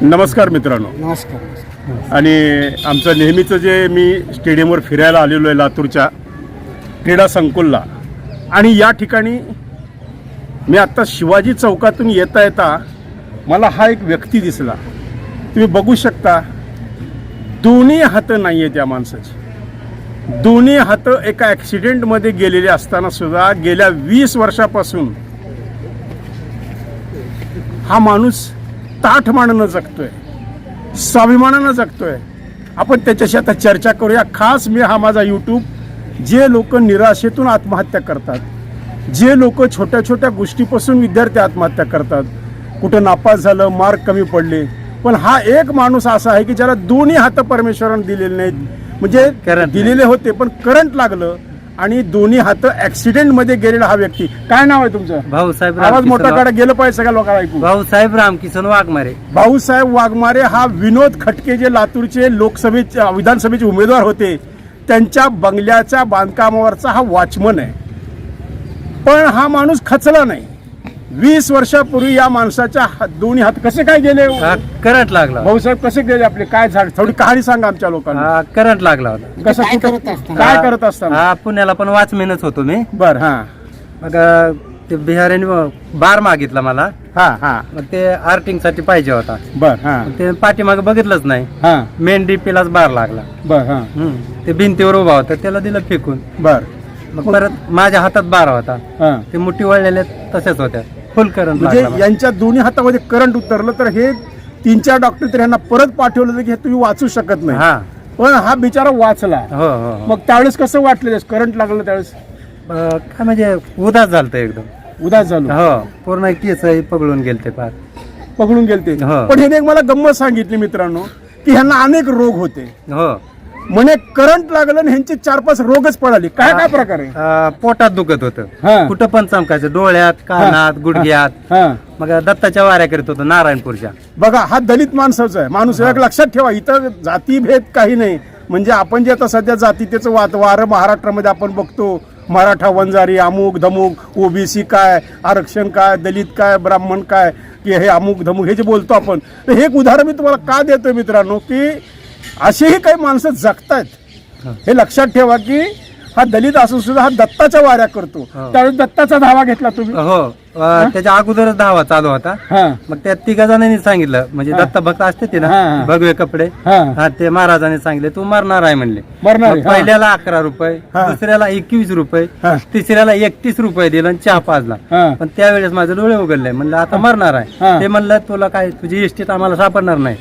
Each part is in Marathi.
नमस्कार मित्रांनो. नमस्कार आणि आमचं नेहमीचं जे मी स्टेडियमवर फिरायला आलेलो आहे लातूरच्या क्रीडा संकुलला आणि या ठिकाणी मी आत्ता शिवाजी चौकातून येता येता मला हा एक व्यक्ती दिसला. तुम्ही बघू शकता दोन्ही हातं नाही आहे त्या माणसाची. दोन्ही हातं एका ॲक्सिडेंटमध्ये गेलेले असताना सुद्धा गेल्या वीस वर्षापासून हा माणूस ताठमानानं जगतोय. स्वाभिमानानं जगतोय. आपण त्याच्याशी आता चर्चा करूया. खास मी हा माझा यूट्यूब जे लोक निराशेतून आत्महत्या करतात जे लोक छोट्या छोट्या गोष्टीपासून विद्यार्थी आत्महत्या करतात कुठं नापास झालं मार्क कमी पडले पण हा एक माणूस असा आहे की ज्याला दोन्ही हात परमेश्वरानं दिलेले नाहीत. म्हणजे दिलेले होते पण करंट लागलं आणि दोन्ही हात ऍक्सिडेंटमध्ये गेलेला हा व्यक्ती. काय नाव आहे तुमचं? भाऊसाहेब आवाज मोठा काढा गेलं पाहिजे सगळ्या लोकांना ऐकू भाऊसाहेब रामकिसन वाघमारे. भाऊसाहेब वाघमारे हा विनोद खटके जे लातूरचे लोकसभेचे विधानसभेचे उमेदवार होते त्यांच्या बंगल्याच्या बांधकामावरचा हा वॉचमन आहे. पण हा माणूस खचला नाही. वीस वर्षापूर्वी या माणसाच्या हात- दोन्ही हात कसे काय गेले? हा, करंट लागला. भाऊसाहेब कसे गेले आपले? काय झाड? थोडी कहाणी सांगा आमच्या लोकांना. हा, करंट लागला होता. कसं काय कुठं- करत असताना? काय करत असताना? हा पुण्याला पण वाचमेनच होतो मी. बर हा. मग अ, ते बिहारीने बार मागितला मला. हा हा. मग ते आर्टिंगसाठी पाहिजे होता. बर हा. मग ते पाठीमागे बघितलंच नाही. हा. मेन डीपीलाच बार लागला. बर हा. हम्म. ते भिंतीवर उभा होता त्याला दिलं फेकून. बर. मग परत माझ्या हातात बार होता. हा. ते मुठी वळलेल्या तशाच होत्या फुल करंट म्हणजे. यांच्या दोन्ही हातामध्ये करंट उतरलं तर हे तीन चार डॉक्टर तर यांना परत पाठवलं होतं की हे तुम्ही वाचू शकत नाही. हा. पण हा बिचारा वाचला. हो हो हो. मग त्यावेळेस कसं वाटलं? करंट लागलं त्यावेळेस? काय म्हणजे उदास झालत एकदम. उदास झालो. हो पूर्ण केस पगळून गेले ते फार. पकडून गेलते. हो. पण एक मला गंमत सांगितली मित्रांनो की ह्यांना अनेक रोग होते. हो. म्हणे करंट लागलं आणि ह्यांचे चार पाच रोगच पडाले. काय काय प्रकार आहे? अ, पोटात दुखत हा. होतं कुठं पण चमकायचं डोळ्यात कानात गुडघ्यात. हा. मग दत्ताच्या वाऱ्या करीत होतो नारायणपूरच्या. बघा हा दलित माणसाचा आहे. माणूस एक लक्षात ठेवा इथं जातीभेद काही नाही. म्हणजे आपण जे आता सध्या जातीतेचं वात वारं महाराष्ट्रामध्ये आपण बघतो. मराठा वंजारी अमुक धमुक ओबीसी काय आरक्षण काय दलित काय ब्राह्मण काय की हे अमुक धमुक हे जे बोलतो आपण. तर हे एक उदाहरण मी तुम्हाला का देतोय मित्रांनो की असेही काही माणसं जगतायत हे लक्षात ठेवा की हा दलित असून सुद्धा हा दत्ताच्या वाऱ्या करतो. त्यावेळेस दत्ताचा धावा घेतला तुम्ही हो त्याच्या अगोदरच धावा चालू होता मग त्या तिघा जणांनी सांगितलं म्हणजे दत्त भक्त असते ते ना. भगवे कपडे हा. ते महाराजांनी सांगितले तू मरणार आहे म्हणले. पहिल्याला अकरा रुपये. दुसऱ्याला एकवीस रुपये. तिसऱ्याला एकतीस रुपये दिलं आणि चहा पाजला. पण त्यावेळेस माझे डोळे उघडले म्हणलं आता मरणार. आहे ते म्हणलं तुला काय तुझी इष्टीत आम्हाला सापडणार नाही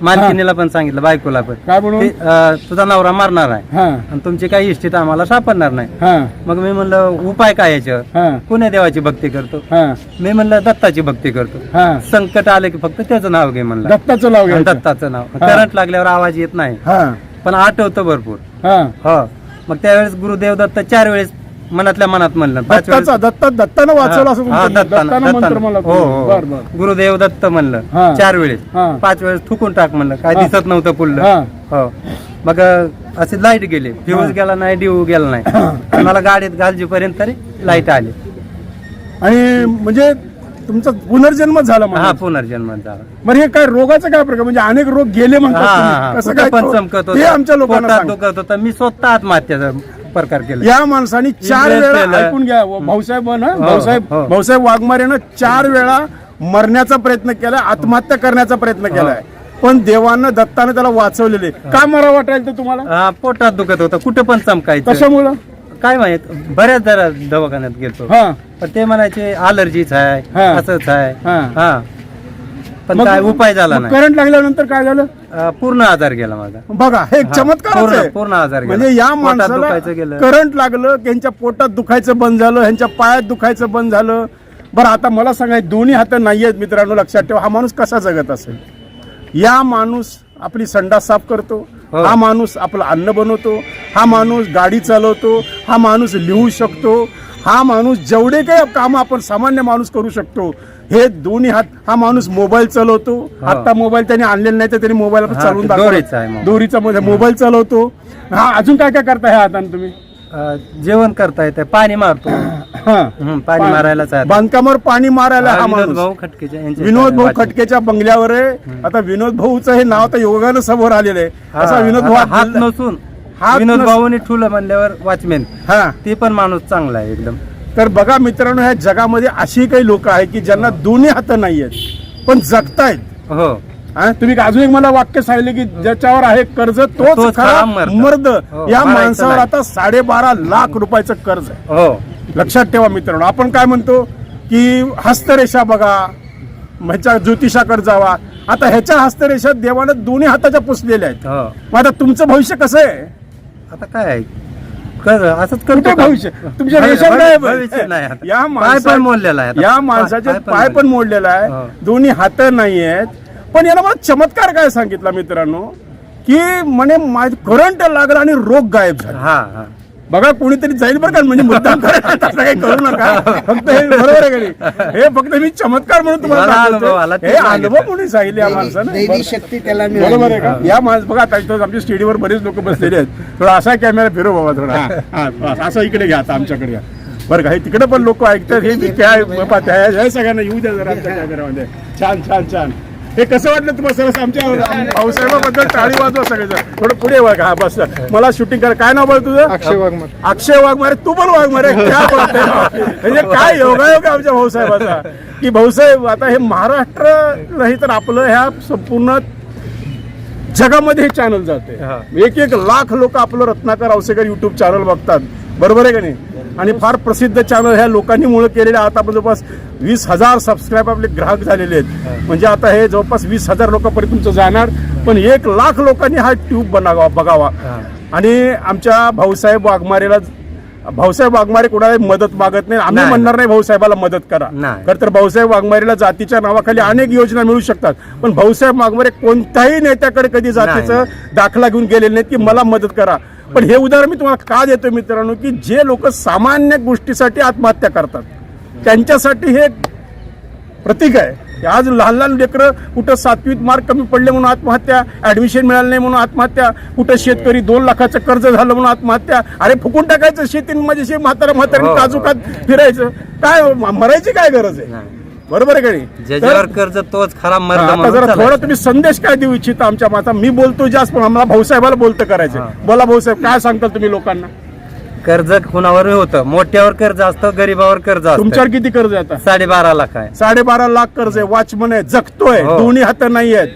मालकिनीला पण सांगितलं बायकोला पण. काय म्हणून ते, अ, तुझा नवरा मरणार आहे हा. आणि तुमची काही इष्टीत आम्हाला सापडणार नाही. हा. मग मी म्हणलं उपाय काय याच्यावर? हा. कोण्या देवाची भक्ती करतो? हा. मी म्हणलं दत्ताची भक्ती करतो. हा. संकट आले की फक्त त्याचं नाव घे म्हणलं. दत्ताचं नाव आणि घ्यायचं दत्ताचं नाव. हा. करंट लागल्यावर आवाज येत नाही. हा. पण आठवतं भरपूर. हा. हो. मग त्यावेळेस गुरुदेव दत्त चार वेळेस मनातल्या मनात म्हणलं. पाच वेळेस दत्ताचा दत्ता दत्तानं वाचवलं असं हा, तुमचं दत्तानं- दत्तानं मंत्र दत्तानं. मला हो, हो. बर गुरुदेव दत्त हा. म्हणलं चार वेळेस. हा. पाच वेळेस थुकून टाक म्हणलं. काय हा. दिसत नव्हतं पुढलं. हा. मग अ, असे लाइट गेले. फ्यूज गेला नाही डिऊ गेला नाही. मला गाडीत घालजीपर्यंत तरी लाइट आली. आणि म्हणजे तुमचा पुनर्जन्म झाला हा पुनर्जन्म झाला. बरं हे काय रोगाचं काय प्रकार? म्हणजे अनेक रोग गेले हा, म्हणतात हा, तुम्ही. हा. कसं कुठं काय पण तो- चमकत हे आमच्या लोकांना पोटात सांगा. दुखत होतं. मी स्वतः आत्महत्याचा प्रकार केला. या माणसाने चार इंग्रज वेळा केलं. ऐकून घ्या. भाऊसाहेब ना हो, भाऊसाहेब हो. भाऊसाहेब वाघमारेनं चार वेळा मरण्याचा प्रयत्न केलाय आत्महत्या करण्याचा प्रयत्न केलाय पण देवानं दत्तानं त्याला वाचवलेले का मरा वाटायला तुम्हाला? हा, पोटात दुखत होतं. कुठं पण चमकायचं. कशामुळं? काय माहीत बऱ्याच जरा दवाखान्यात गेलो हा. पण ते म्हणायचे अलर्जीच आहे हा. असंच आहे. हा. हा. पण मग- काय उपाय झाला नाही. करंट लागल्यानंतर काय झालं? अं, पूर्ण आजार गेला माझा. बघा हे एक हा, चमत्कार पूर्ण- पूर्ण आजार गेला. म्हणजे या पोटात माणसाला दुखायचं गेलं. करंट लागलं त्यांच्या पोटात दुखायचं बंद झालं ह्यांच्या पायात दुखायचं बंद झालं. बरं आता मला सांगा हे दोन्ही हात नाही आहेत मित्रांनो लक्षात ठेवा हा माणूस कसा जगत असेल? या माणूस आपली संडास साफ करतो. हो. हा माणूस आपलं अन्न बनवतो हा माणूस गाडी चालवतो हा माणूस लिहू शकतो हा माणूस जेवढे काही काम आपण सामान्य माणूस करू शकतो हे दोन्ही हात हा माणूस मोबाईल चालवतो हो. आता मोबाईल त्याने आणलेला नाही तर त्याने मोबाईल चालवून दाखवला. दोरीचा मोबाईल. दोरीचा मध्ये मोबाईल चालवतो हा अजून काय काय करता ह्या हाताने तुम्ही जेवण करता येतं पाणी मारतो हा. पाणी मारायलाच आहे आता. बांधकामावर पाणी मारायला हा विनोद माणूस. भाऊ खटकेच्या यांच्या विनोद भाऊ. खटकेच्या बंगल्यावर आहे. आता विनोद भाऊचं हे नाव तर योगानं समोर आलेलं आहे. असा विनोद भाऊ हात नसून विनोद भाऊने ठुलं म्हणल्यावर वॉचमॅन. हा. ते पण माणूस चांगला आहे एकदम. तर बघा मित्रांनो ह्या जगामध्ये अशी काही लोक आहेत की ज्यांना दोन्ही हात नाही आहेत पण जगतायत. हा, तुम्ही अजून एक मला वाक्य सांगितले की ज्याच्यावर आहे कर्ज तोच खरा मर्द. हो, या माणसावर. आता साडेबारा लाख रुपयाचं कर्ज आहे हो लक्षात ठेवा मित्रांनो आपण काय म्हणतो की हस्तरेषा बघा ह्याच्या ज्योतिषाकडे जावा आता ह्याच्या हस्तरेषा देवानं दोन्ही हाताच्या पुसलेल्या आहेत हो मग आता तुमचं भविष्य कसं आहे आता काय आहे कर असंच करतो? भविष्य तुमचे भवि- रेशन काय भविष्य नाही. या पाय पण मोडलेला आहे आता. या पाय- माणसाचे पाय पण. मोडलेला आहे. दोन्ही हात नाही आहेत पण याला मला चमत्कार काय सांगितला मित्रांनो? की म्हणे करंट लागला आणि रोग गायब झाला. हा हा. बघा कोणीतरी जाईल बरं का म्हणजे मुद्दाम तसं काही करू नका. फक्त हे बरोबर आहे का हे फक्त मी चमत्कार म्हणून तुम्हाला हे सांगितलं. अनुभव म्हणून सांगितले या माणसानं? दैवी शक्ती त्याला बरोबर आहे का? या माणस बघा आता इथं आमच्या स्टेडियमवर बरेच लोक बसलेले आहेत. थोडा असा कॅमेरा फिरव बाबा थोडा. हा, हा, असं इकडे घ्या आता आमच्याकडे घ्या. बरं का हे तिकडे पण लोक ऐकतात. हे काय त्या- सगळ्यांना येऊ द्या जरा आमच्या कॅमेऱ्यामध्ये छान छान छान. हे कसं वाटलं तुम्हाला सरस आमच्या भाऊसाहेबाबद्दल टाळी वाजवा सगळेजण. थोडं पुढे बघ हा बस. मला शूटिंग कर काय नाव बोल तुझं? अक्षय वाघमारे. अक्षय वाघमारे. तू पण वाघमारे. क्या बोलतोय म्हणजे काय योगायोग आहे आमच्या भाऊसाहेबाचा? की भाऊसाहेब आता हे महाराष्ट्र नाही तर आपलं ह्या संपूर्ण जगामध्ये हे चॅनल जाते. एक एक लाख लोक आपलं रत्नाकर औसेकर युट्यूब चॅनल बघतात. बरोबर आहे का नाही? आणि फार प्रसिद्ध चॅनल ह्या लोकांनी मुळे केलेले आता आपण जवळपास वीस हजार सबस्क्राईब आपले ग्राहक झालेले आहेत. म्हणजे आता हे जवळपास वीस हजार लोकांपर्यंत तुमचं जाणार. पण एक लाख लोकांनी हा ट्यूब बनावा बघावा. आणि आमच्या भाऊसाहेब वाघमारेला भाऊसाहेब वाघमारे कोणाला मदत मागत नाही. आम्ही. म्हणणार नाही. भाऊसाहेबाला मदत करा. खरं तर भाऊसाहेब वाघमारेला जातीच्या नावाखाली अनेक योजना मिळू शकतात. पण भाऊसाहेब वाघमारे कोणत्याही नेत्याकडे कधी जातीचं दाखला घेऊन गेलेले नाहीत की मला मदत करा. पण हे उदाहरण मी तुम्हाला का देतो मित्रांनो की जे लोक सामान्य गोष्टीसाठी आत्महत्या करतात त्यांच्यासाठी हे प्रतीक आहे. आज लहान लहान लेकरं कुठं सातवीत मार्क कमी पडले म्हणून आत्महत्या ऍडमिशन मिळालं नाही म्हणून आत्महत्या कुठं शेतकरी दोन लाखाचं कर्ज झालं म्हणून आत्महत्या अरे फुकून टाकायचं शेतीन माझ्याशी म्हातारा म्हातारी हो. काजूकात फिरायचं काय हो, मरायची काय गरज आहे. बरोबर आहे का नाही कर्ज तोच खरा आता जरा. थोडा तुम्ही संदेश काय देऊ इच्छिता आमच्या माता मी बोलतो जास्त पण आम्हाला भाऊसाहेबाला बोलतं करायचं हा. बोला भाऊसाहेब काय सांगताल तुम्ही लोकांना कर्ज कुणावर होतं? मोठ्यावर कर्ज असतं गरीबावर कर्ज असतं? तुमच्यावर किती कर्ज आहे आता? साडेबारा लाख आहे. साडेबारा लाख कर्ज आहे. वॉचमन आहे जगतोय. हो. दोन्ही हात नाही आहेत.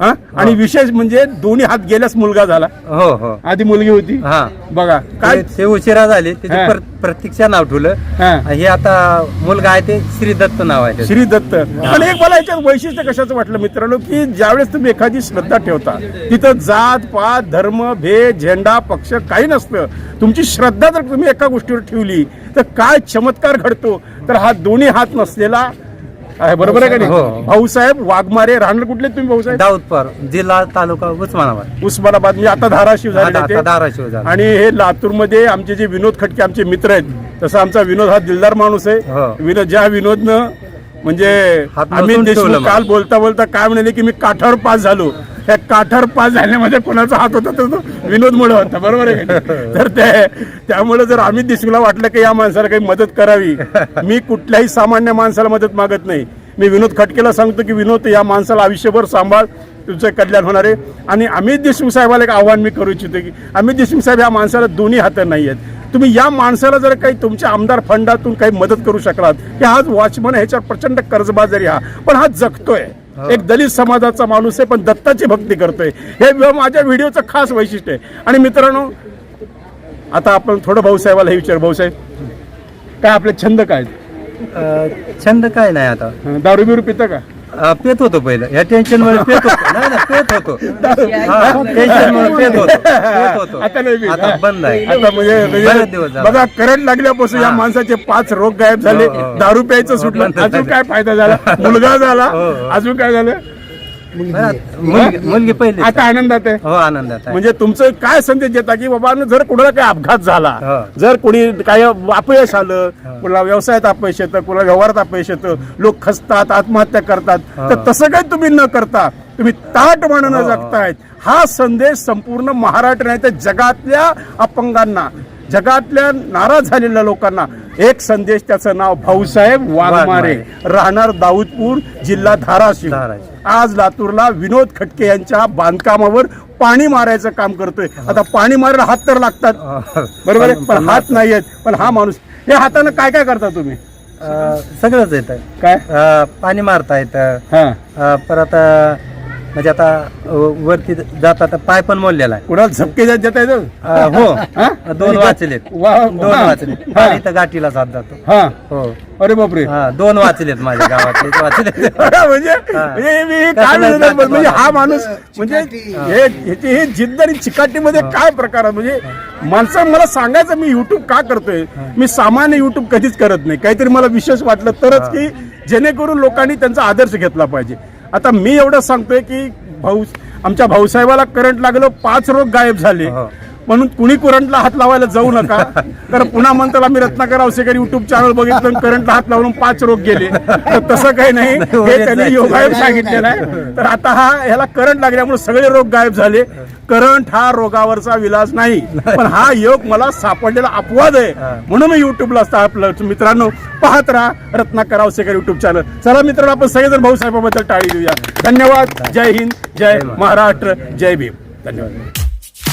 हा? आणि विशेष म्हणजे दोन्ही हात गेल्यास मुलगा झाला. हो हो. आधी मुलगी होती. हा. बघा काय? ते- ते उशिरा झाले. हा. प्रतीक्षा नाव ठेवलं. हा. हे आता मुलगा आहे ते श्री दत्त नाव आहे त्याचं. श्री दत्त. पण एक मला याच्यात वैशिष्ट्य कशाचं वाटलं मित्रांनो की ज्यावेळेस तुम्ही एखादी श्रद्धा ठेवता तिथं जात पात धर्म भेद झेंडा पक्ष काही नसतं. तुमची श्रद्धा जर तुम्ही एका गोष्टीवर ठेवली तर काय चमत्कार घडतो? तर हा दोन्ही हात नसलेला आहे बरोबर आहे का नाही हो. भाऊसाहेब वाघमारे राहणार कुठले तुम्ही भाऊसाहेब दाऊदपर जिल्हा तालुका उस्मानाबाद उस्मानाबाद म्हणजे आता धाराशिव आता ते. धाराशिव झालं. आणि हे लातूरमध्ये आमचे जे विनोद खटके आमचे मित्र आहेत तसं आमचा विनोद हा दिलदार माणूस आहे हो. विनोद ज्या विनोदनं म्हणजे अमित देशमुख काल. बोलता बोलता काय म्हणाले की मी काठावर पास झालो त्या काठावर पास झाल्यामध्ये कोणाचा हात होता तर तो विनोद मुळे होता बरोबर आहे? तर ते त्यामुळे जर अमित देशमुखला वाटलं की या माणसाला काही मदत करावी मी कुठल्याही सामान्य माणसाला मदत मागत नाही मी विनोद खटकेला सांगतो की विनोद या माणसाला आयुष्यभर सांभाळ तुमचं कल्याण होणार आहे आणि अमित देशमुख साहेबाला एक आव्हान मी करू इच्छितो की अमित देशमुख साहेब या माणसाला दोन्ही हात नाही आहेत तुम्ही या माणसाला जर काही तुमच्या आमदार फंडातून काही मदत करू शकलात की हा वॉचमन ह्याच्यावर प्रचंड कर्जबाजारी हा. पण हा जगतोय. एक दलित समाजाचा माणूस आहे पण दत्ताची भक्ती करतोय. हे माझ्या व्हिडिओचं खास वैशिष्ट्य आहे. आणि मित्रांनो आता आपण थोडं भाऊसाहेबाला हे विचार. भाऊसाहेब काय आपले छंद काय छंद काय नाही आता. दारू बिरू पिता का? पेत होतो पहिलं या टेन्शन मुळे पेत होतो नाही नाही, पेत होतो टेन्शन मुळे पेत होतो पेत होतो आता नाही पित. आता बंद आहे आता म्हणजे बरेच दिवस म्हणजे झाले. बघा करंट लागल्यापासून या. माणसाचे पाच रोग गायब झाले हो, हो. दारू प्यायचं सुटलं अजून. काय फायदा झाला मुलगा झाला हो, हो. अजून काय झालं मुलगी. मुलगी. पहिली आता आनंदात आहे. हो आनंदात आहे. म्हणजे तुमचं काय संदेश देता की बाबा जर कुणाला काही अपघात झाला हो. जर कोणी काही अपयश आलं कुणाला व्यवसायात अपयश येतं कुणाला व्यवहारात अपयश येतं लोक खचतात आत्महत्या करतात हो. तर तसं काही तुम्ही न करता तुम्ही ताट हो, हो. जगतायत. हा संदेश संपूर्ण महाराष्ट्र नाही तर जगातल्या अपंगांना जगातल्या नाराज झालेल्या लोकांना एक संदेश त्याचं नाव भाऊसाहेब वाघमारे. राहणार दाऊदपूर जिल्हा धाराशिव. आज लातूरला विनोद खटके यांच्या बांधकामावर पाणी मारायचं काम करतोय. आता पाणी मारायला हात तर लागतात. बरोबर आहे? पण हात नाही आहेत पण हा माणूस हे हातानं काय काय करता तुम्ही? सगळंच येत. काय? पाणी मारता येतं. हा. परत म्हणजे आता वरती जाता आता पाय पण मोडलेला आहे. कुणाला झपके जात देता येतं अं, हो. हा? दोन वाचलेत वा- दोन हा. वाचलेत हा. आणि इथं गाठीला साथ जातो. हा. हो. अरे बापरे. हा दोन वाचलेत माझ्या गावातले. वाचलेत म्हणजे हा. म्हणजे मी काय कसं नाही म्हणजे हा जात माणूस म्हणजे हे ह्याची हे जिद्द आणि चिकाटीमध्ये काय प्रकार आहे? म्हणजे माणसं मला सांगायचं मी युट्यूब का करतोय? मी सामान्य युट्यूब कधीच करत नाही. काहीतरी मला विशेष वाटलं तरच की जेणेकरून लोकांनी त्यांचा आदर्श घेतला पाहिजे. आता मी एवढं सांगतोय की भाऊ आमच्या भाऊसाहेबाला करंट लागलं पाच रोग गायब झाले. म्हणून कुणी करंटला हात लावायला जाऊ नका. तर पुन्हा म्हणताला मी रत्नाकर अवसेकर युट्यूब चॅनल बघितलं करंटला हात लावून पाच रोग गेले. तर तसं काही नाही. हे त्यांनी योगायोग सांगितलेलं आहे. तर आता हा ह्याला करंट लागल्यामुळे सगळे रोग गायब झाले. करंट हा रोगावरचा विलाज नाही. पण हा योग मला सापडलेला अपवाद आहे. म्हणून मी युट्यूबला असता आपलं मित्रांनो पाहत राहा रत्नाकर अवसेकर युट्यूब चॅनल चला मित्रांनो आपण सगळेजण भाऊसाहेबाबद्दल टाळी देऊया. धन्यवाद. जय हिंद. जय महाराष्ट्र. जय भीम. धन्यवाद.